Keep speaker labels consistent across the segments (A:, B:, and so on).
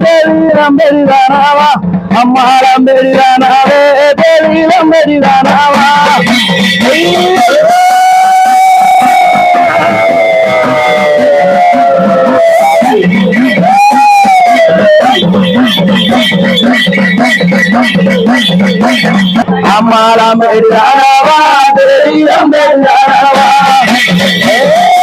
A: Mira, mira, mira, Amara Merida Nava, Merida Merida Nava. Amara Merida Nava, Merida Merida Nava.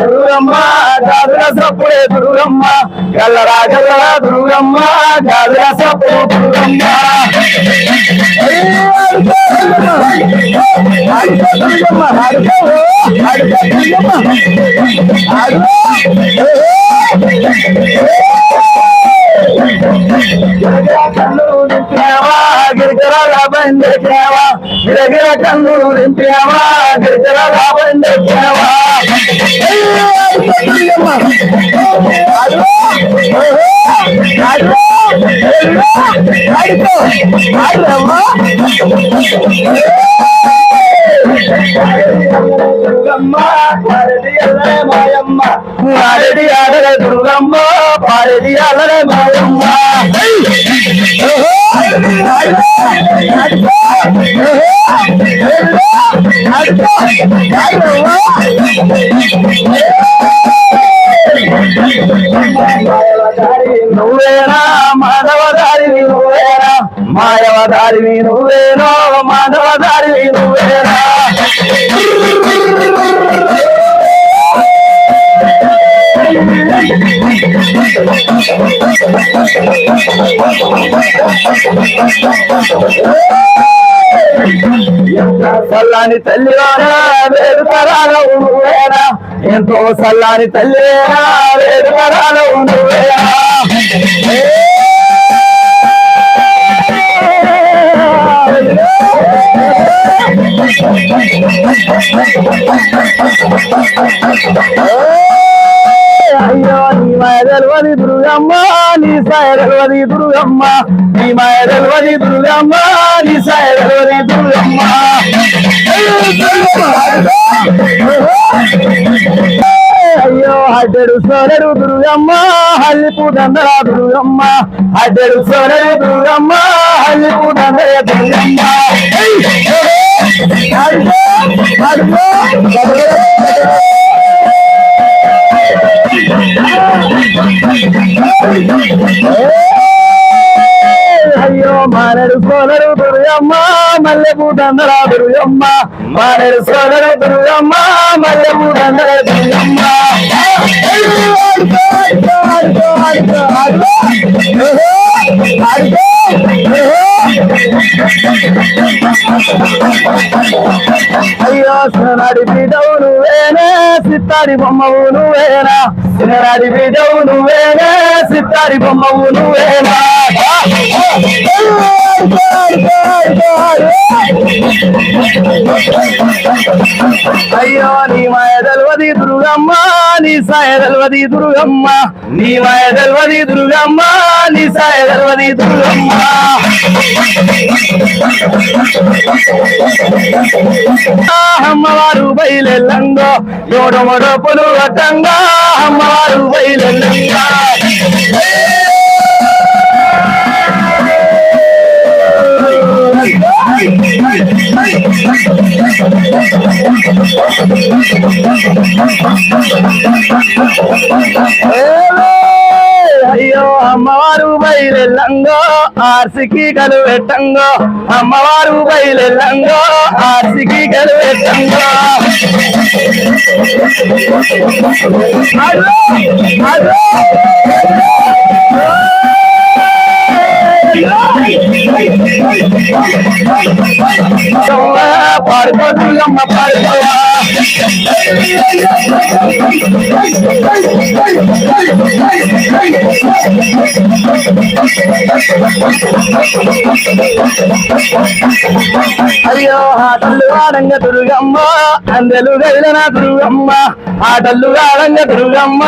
A: Durgamma గాదుల సప్పుడే Durgamma గల్లరా గల్లరా Durgamma గాదుల సప్పుడు దుర్గమ్మ தேவா இருக்கிற லாபந்த தேவா. விலகிற கண்ணூரின் தேவா இருக்கிற லாபந்த தேவா. அம்மா పారడి ఆడల దుర్గమ్మ పారడి ఆడల మాయమ్మ. నువ్వేనా మాధవదారి నువ్వేనా? మాయవదారివి నువ్వేనో మాధవదారి నువ్వేనా? సల్లాని తల్లివారా వేరు తరాలవు నువ్వేనా ఎంతో సల్లాని తల్లివేనా వేరు తరాలవు నువ్వేనా అయ్యో నీ మాయ తెలవది దుర్గమ్మ నీ సాయ తెలవది దుర్గమ్మ నీ మాయ తెలవది దుర్గమ్మ నీ సాయ తెలవది దుర్గమ్మ అయ్యో దుర్గమ్మ. అయ్యో హడ్డెడు సోరడు దుర్గమ్మ హల్లిపు దండల దుర్గమ్మ హడ్డెడు సోరడు దుర్గమ్మ హల్లిపు దండల దుర్గమ్మ అయ్యో, అయ్యో, అయ్యో. అయ్యో మానడు సోదరు దుర్గమ్మ మల్లెపూ దండల దుర్గమ్మ మానడు సోదరు దుర్గమ్మ మల్లెపూ దండల దుర్గమ్మ అయ్యో సిననాడి బిడ్డవు నువ్వేనే సిత్తారి బొమ్మవు నువ్వేనా సిననాడి బిడ్డవు నువ్వేనే సిత్తారి బొమ్మవు నువ్వేనా అయ్యో నీ మాయ తెలవది దుర్గమ్మ నీ సాయ తెల్వది దుర్గమ్మ. నీ మాయ తెల్వది దుర్గమ్మ నీ సాయ తెల్వది దుర్గమ్మ. అమ్మవారు బయలెల్లంగో జోడమొడ పొలు గట్టంగా అమ్మవారు బయలెల్లంగా. అయ్యో అమ్మవారు బయలెల్లంగో ఆర్సికి కలువెట్టంగో అమ్మవారు బయలెల్లంగో ఆర్సికి కలువెట్టంగో అదో, అదో. పాడుకో పాడుకోవా అయ్యో ఆటలు ఆడంగ దుర్గమ్మ అందెలు గైలన దుర్గమ్మ ఆటలు ఆడంగ దుర్గమ్మ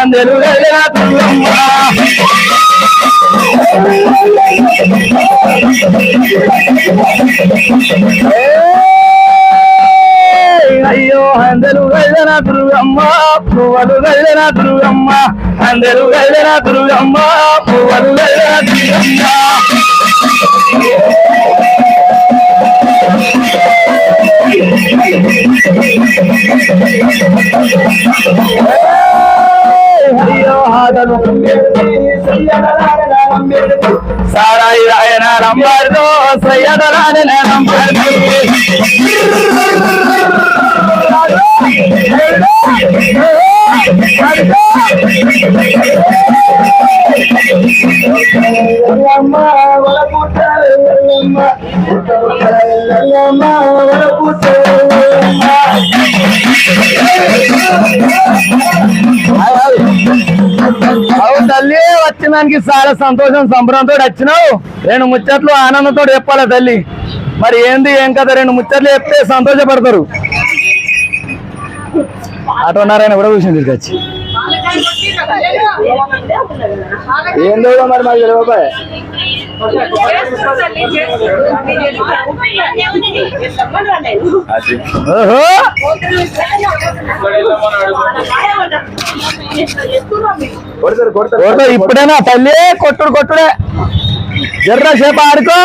A: అందెలు గైలన దుర్గమ్మ. అయ్యో అందరూ గైలన దుర్గమ్మ పువ్వలు గైలన దుర్గమ్మ. అందరూ గైలన దుర్గమ్మ పువ్వలు గైలన దుర్గమ్మ. అయ్యో Sarai Rai Nambar Do Sayyadaran Nambar Do Yamma, తల్లి వచ్చినానికి చాలా సంతోషం సంబరంతో వచ్చినావు. రెండు ముచ్చట్లు ఆనందంతో చెప్పాలి తల్లి? మరి ఏంది ఏం కదా రెండు ముచ్చట్లు చెప్తే సంతోషపడతారు. అటు నారాయణ కూడా కూర్చొని తీసుకొచ్చి ఏం లేదో మరి మాకు తెలియపాయే ఓహో! కొడతా ఇప్పుడేనా? తల్లి కొట్టుడు కొట్టుడే. జర్ర సేపు ఆడుకో.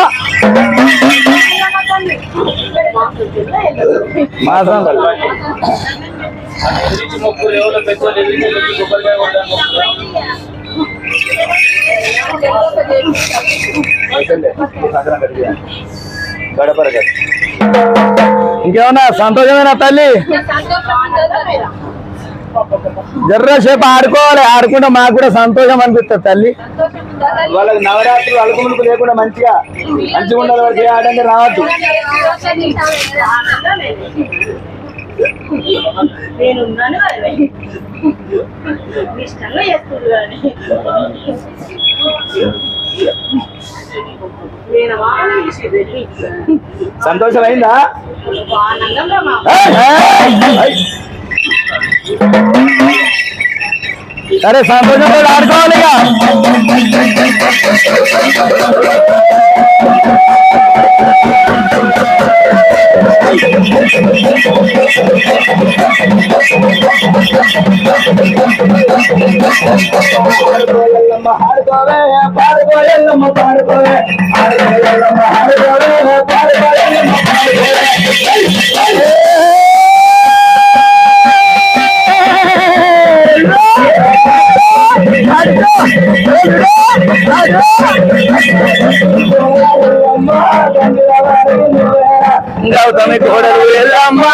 A: మాసం ఇంకేమన్నా సంతోషమేనా తల్లి? జర్ర సేపు ఆడుకోవాలి ఆడుకుంటే మాకు కూడా సంతోషం అనిపిస్తుంది తల్లి. వాళ్ళకి నవరాత్రులు అలుకుములకు లేకుండా మంచిగా మంచిగా ఉండాలి వాళ్ళకి ఏ ఆటంటే రావద్దు.
B: నేనున్నాను కదా ఇష్టంగా చేస్తుంది కానీ. నేను బాగా చేసేది
A: సంతోషం అయిందా
B: ఆనందం రా మా
A: సరే సంతోషంతో ఆడుకోవాలి ఇక పాడుకోవే పాడుకోలేమ్మ పాడుకోవే ఆడుకోలేమ్మ ఆడుకోవే పాడుకోలేమ్మ స్వామి కోడలు వెళ్ళమ్మా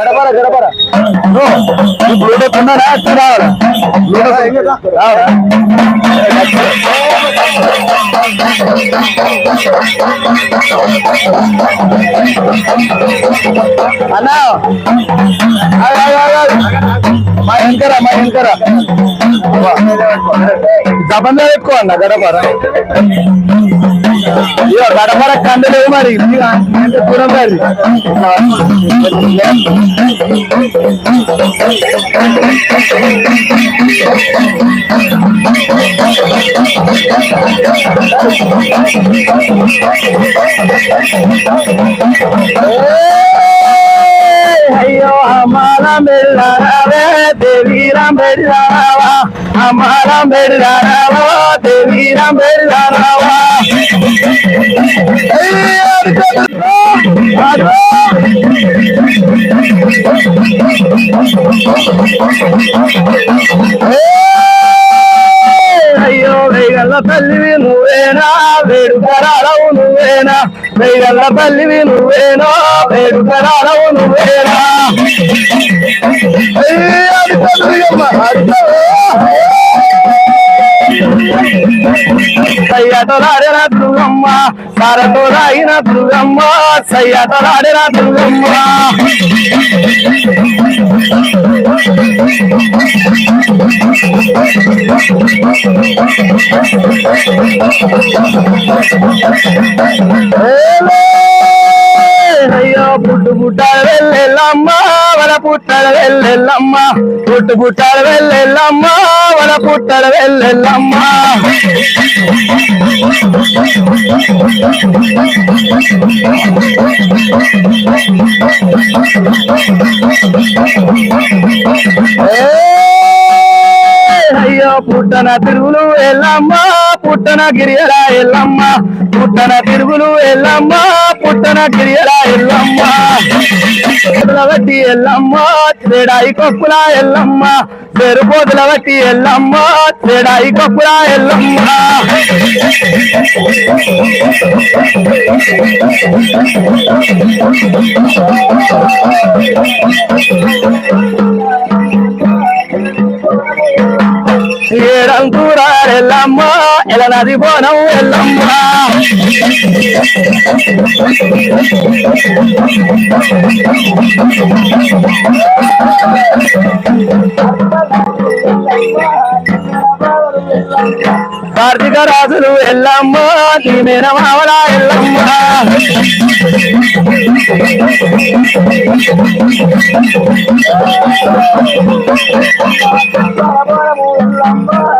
A: గడపర గడపర. బ్లూటూత్ ఉన్నారా రావాలా బ్లూటూత్ రావాలా అన్నా. మా వెనకరా మా వెనకరా. జబంగా ఎక్కువ అన్న గడపర. ஐயோ கடமர கண்டதே மாதிரி இருக்கு தூரம் பாரு Oh! Amara mera rawa, Devi Ram mera rawa. Hey, అయ్యో వేగల్ల తల్లివి నువ్వేనా? వేడుకరాలవు నువ్వేనా? వేగల్ల తల్లివి నువ్వేనా? వేడుకరాలవు నువ్వేనా? అయ్యో, దుర్గమ్మ, అడుగు. సయ్యటలాడిన దుర్గమ్మ సారతో రాగిన దుర్గమ్మ సయ్యటలాడిన దుర్గమ్మ అయ్యో పుట్టు పుట్టాడు వెళ్ళెల్లమ్మ వన పుట్టాడు వెళ్ళెల్లమ్మ పుట్టు పుట్టాడు వెళ్ళెల్లమ్మ వన పుట్టాడు వెళ్ళెల్లమ్మ అయ్యో పుట్టన తిరుగులు ఎల్లమ్మ పుట్టన గిరియరా ఎల్లమ్మ. పుట్టన తిరుగులు ఎల్లమ్మ పుట్టన గిరియరా ఎల్లమ్మ. చేతుల బట్టి ఎల్లమ్మ తేడాయి కొప్పుల ఎల్లమ్మ. చెరుపోతుల బట్టి ఎల్లమ్మ తేడాయి కొప్పుల ఎల్లమ్మ. you. ఎల్లమ్మ ఎల నది బోనం ఎల్లమ్మ. కార్తీక రాజులు ఎల్లమ్మ నీ మీద మావల ఎల్లమ్మ. సత్యన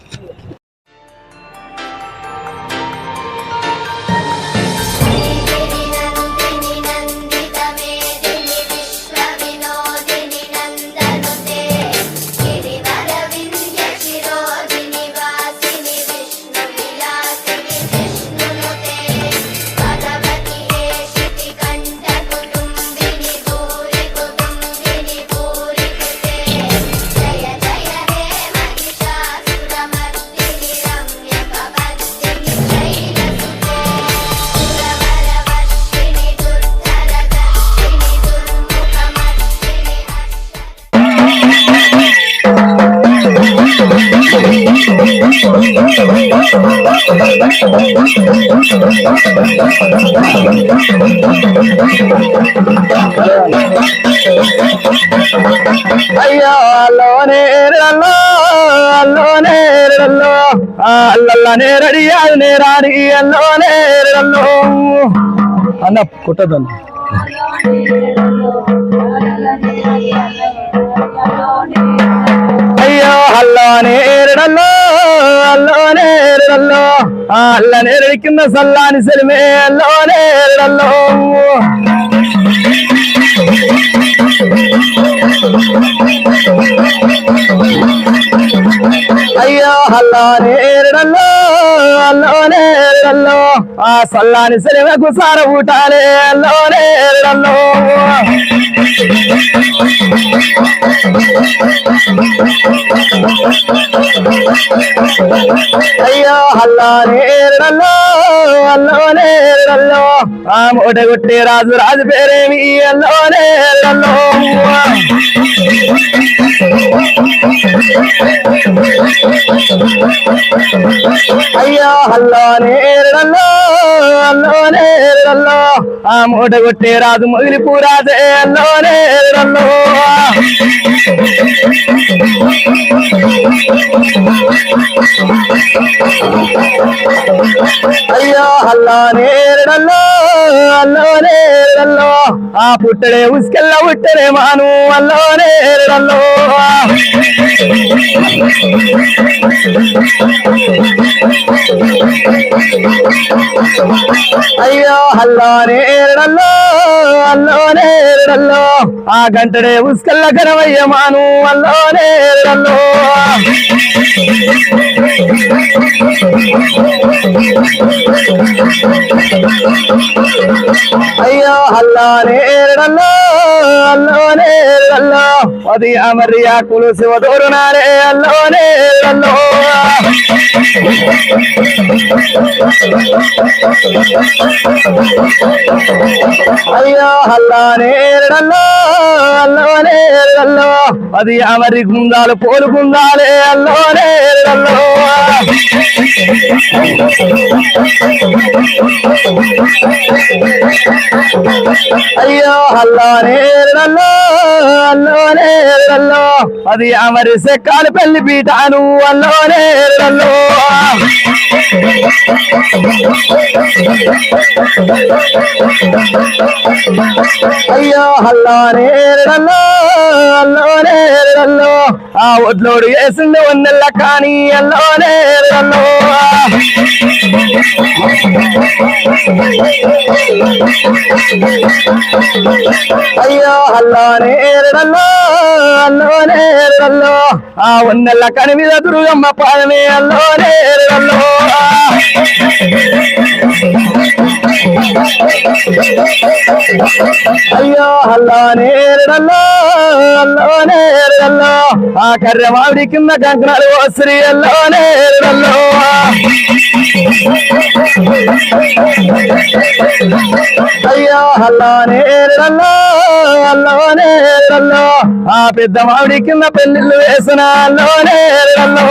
A: అయ్యో అల్లోనే రల్లో అల్లోనే రల్లో అల్లల్లనే రెడీ అది రాని అల్లోనే రల్లో అన్న కుట్టదన్న అయ్యో అల్లోనే ఏరడల్లో అల్లోనే నేరడల్లో అల్ల నేరడి కింద సల్లాని సెలిమేల్లో నేరడల్లో. అయ్యో అల్లా నేరడల్లో అల్లో నేరడల్లో. ఆ సల్లాని సెలవుకు సార ఊటాలే అల్లో అయ్యో హల్లో నేరడల్లో అల్లో నేరడల్లో ఆ మూట కొట్టే రాజు రాజు పేరేమి? అల్లో నేరడల్లో అయ్యో హల్లో అల్లోనే రల్లో ఆ మూట కొట్టే రాదు మొగిలి పూరాజే అల్లోనే రల్లో అయ్యో అల్లోనే రల్లో అల్లోనే రల్లో. ఆ పుట్టడే ఉసుకెళ్ళ పుట్టడే మాను. అల్లోనే రల్లో. అయ్యో అల్లోనే రల్లో. అల్లోనే రల్లో. ఆ గంటడే ఉసుకెళ్ళ కరవయ్య మాను. అల్లోనే రల్లో. Thank you. అయ్యో హల్లో నేరడల్లో అల్లో నేరడల్లో. అది అమర్యా కులుసి దూరునారే అల్లో నేరడల్లో. అయ్యో హల్లో నేరడల్లో అల్లో నేరడల్లో. అది అమరి గుందాలు పోలు గుందాలే అల్లో నేరడల్లో. Thank you. అయ్యో హల్లో నేరడల్లో అల్లో నేరల్లో అది అమరి సెక్కాలు పెళ్ళి పీటాను అల్లో. నేరల్లో అయ్యో హల్లో నేరడల్లో అల్లో ఆ ఒడ్లోడు వేసింది వందల కానీ అల్లో. నేరడల్లో అయ్యో హల్లో నేరడల్లో అల్లో నేరడల్లో. ఆ వందెల్ల కని మీద దుర్గమ్మ పాదమే అల్లో నేరడల్లో. అయ్యో హల్లో నేరడల్లో అల్లో నేరడల్లో ఆ కర్రె మామిడి కింద కంకణాలు శ్రీ అల్లో నేరడల్లో. అయ్యో హల్లో నేరడల్లో అల్లో నేరడల్లో ఆ పెద్ద మామిడి కింద పెళ్ళిళ్ళు వేసిన అల్లో నేరడల్లో.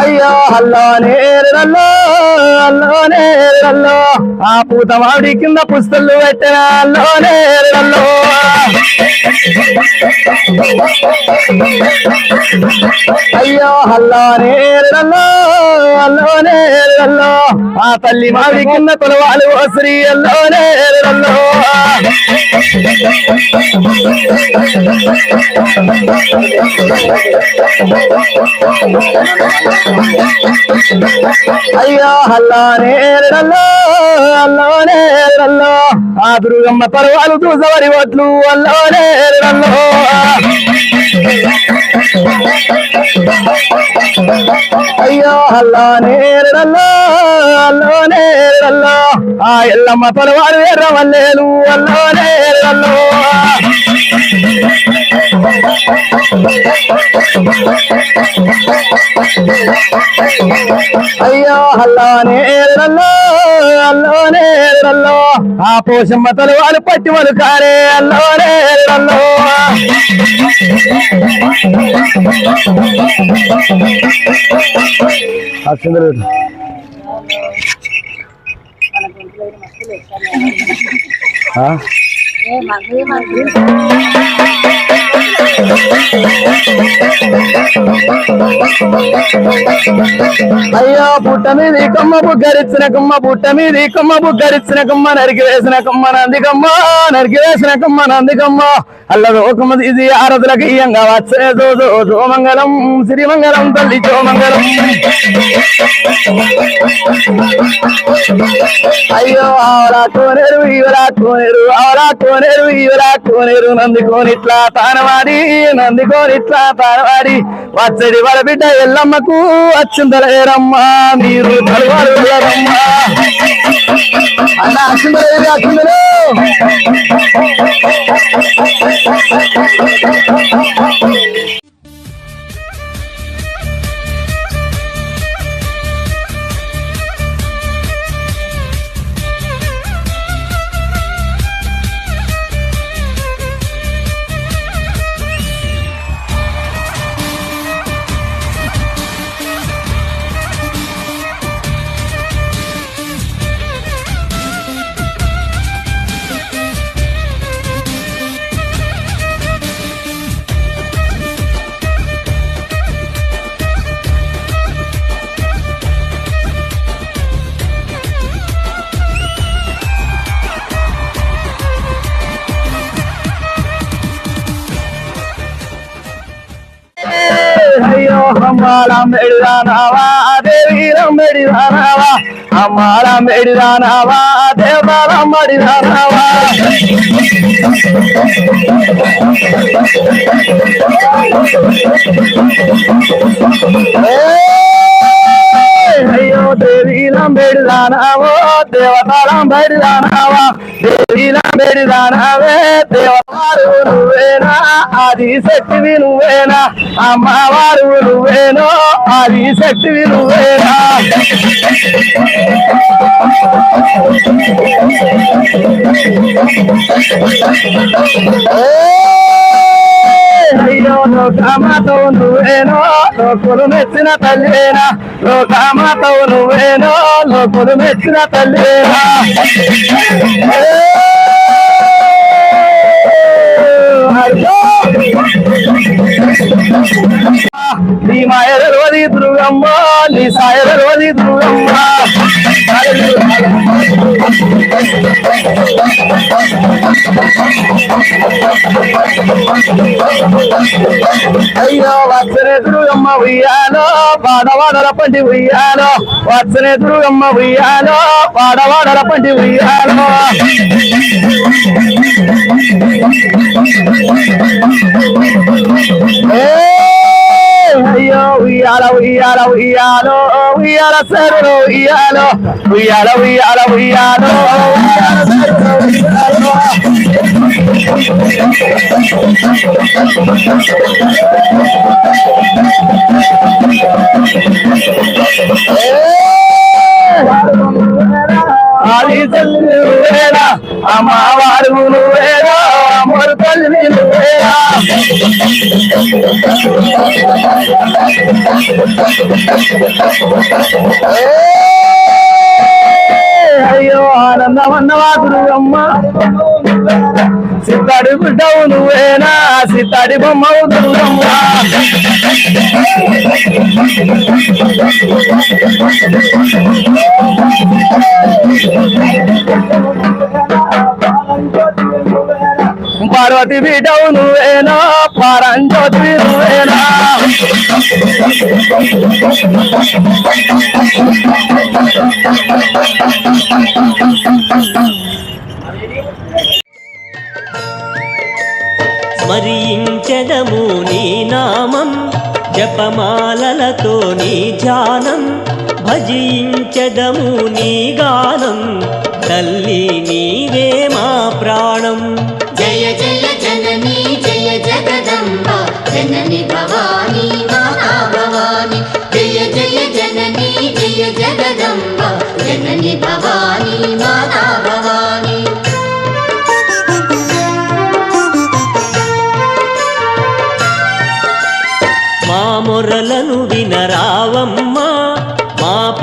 A: అయ్యో హల్లో నేరల్లో అల్లో నేరల్లో ఆ పూతవాడి కింద పుస్తలు పెట్టిన అయ్యో హల్లో నేరడల్లో అల్లో నేరడల్లో ఆ తల్లి మావి కింద తొలవాలు శ్రీ అల్లో నేరడల్లో అయ్యో హల్లో నేరడల్లో అల్లోనే రల్లో ఆ దుర్గమ్మ పర్వాలు దూసవరి ఒట్లు అల్లోనే రల్లో అయ్యో హల్లో నేరడల్లో అల్లో నేరడల్లో ఆ ఎల్లమ్మ పర్వాలు ఎర్రవల్లేలు అల్లో నేరడల్లో అయ్యో హల్లో నేరడల్లో అల్లో నేరడల్లో ఆ పోషమ్మ తరువాలు పట్టి కారే అల్లో నేరడల్లో ఆ ఆ? అయ్యో పుట్ట మీది కమ్మ బుగ్గరిచ్చిన కమ్మ పుట్ట మీది కమ్మ బుగ్గరిచ్చిన కమ్మ నరికి వేసిన కమ్మ నందికమ్మ నరికి వేసిన కమ్మ నందికమ్మ అల్లదోకమ్మ ఇది ఆరతులకు ఇయ్యంగా వచ్చే జో జో మంగళం శ్రీమంగళం తల్లి చోమంగళం అయ్యో ఆవరా కోనేరు ఇవరా కోనేరు ఆవరా కోనేరు ఇవరా కోనేరు నందికోనిట్లా తానవాడి నందికోనిట్లా తానవాడి. వచ్చడి వాళ్ళ బిడ్డ ఎల్లమ్మకు వచ్చిందలేరమ్మా మీరు తలవారులరమ్మా అన్న వచ్చిందలేదు వచ్చిందలు அம்மாலாம் எழுதானாவா அதே வீரம் எழுதானாவா அம்மாலாம் எழுதானாவா அதே பாலம் அடிதானாவா ஏ అయ్యో దేవీలం బెడిదానావో దేవతాలం బెడిదానావా దేవీలం బెడిదానావే దేవతారు నువ్వేనా ఆది శక్తివి నువ్వేనా అమ్మవారు నువ్వేనో ఆది శక్తివి నువ్వేనా అయ్యో లోకమాతో నువ్వేనో లోకులు మెచ్చిన తల్లేనా? లోకమాతో నువ్వేనో లోకులు మెచ్చిన తల్లేనా? నీ మాయ రోజు దుర్గమ్మ నీ సాయ దుర్గమ్మ. అయ్యో వచ్చనే దుర్గమ్మ ఉయ్యాలో వాడవాడల పంటి ఉయ్యాలో వచ్చనే దుర్గమ్మ ఉయ్యాలో వాడవాడల పంటి ఉయ్యాలో ఏయ్! అయ్యో ఉయ్యాల ఉయ్యాల ఉయ్యాలో ఉయ్యాల సరులో ఉయ్యాలో ఉయ్యాల ఉయ్యాల ఉయ్యాలో ఉయ్యాల సరులో ఉయ్యాలో ఆది తల్లి నువ్వేరా అమ్మవారు నువ్వేరా అమ్మరు తల్లి నువ్వేరా ఏయ్! అయ్యో ఆనందమన్నవా దుర్గమ్మ సిత్తాడి బిడ్డవు నువ్వేనా సిత్తాడి బొమ్మవు దుర్గమ్మ పార్వతి బిడ్డవు నువ్వేనా పారంజ్యోతి నువ్వేనా
C: స్మరించెదము నీ నామం జపమాలలతో నీ ధ్యానం భజించెదము నీ గానం తల్లి నీవే మా ప్రాణం.
D: జయ జయ జననీ జయ జగదంబ జనని భవానీ మాతా భవాని. జయ జయ జననీ జయ జగదంబ జనని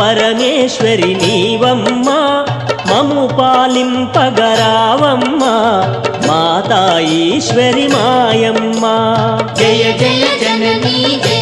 C: పరమేశ్వరి నీవమ్మా మము పాలింపగరావమ్మా మాతా ఈశ్వరి మాయమ్మ.
D: జయ జయ జననీ జయ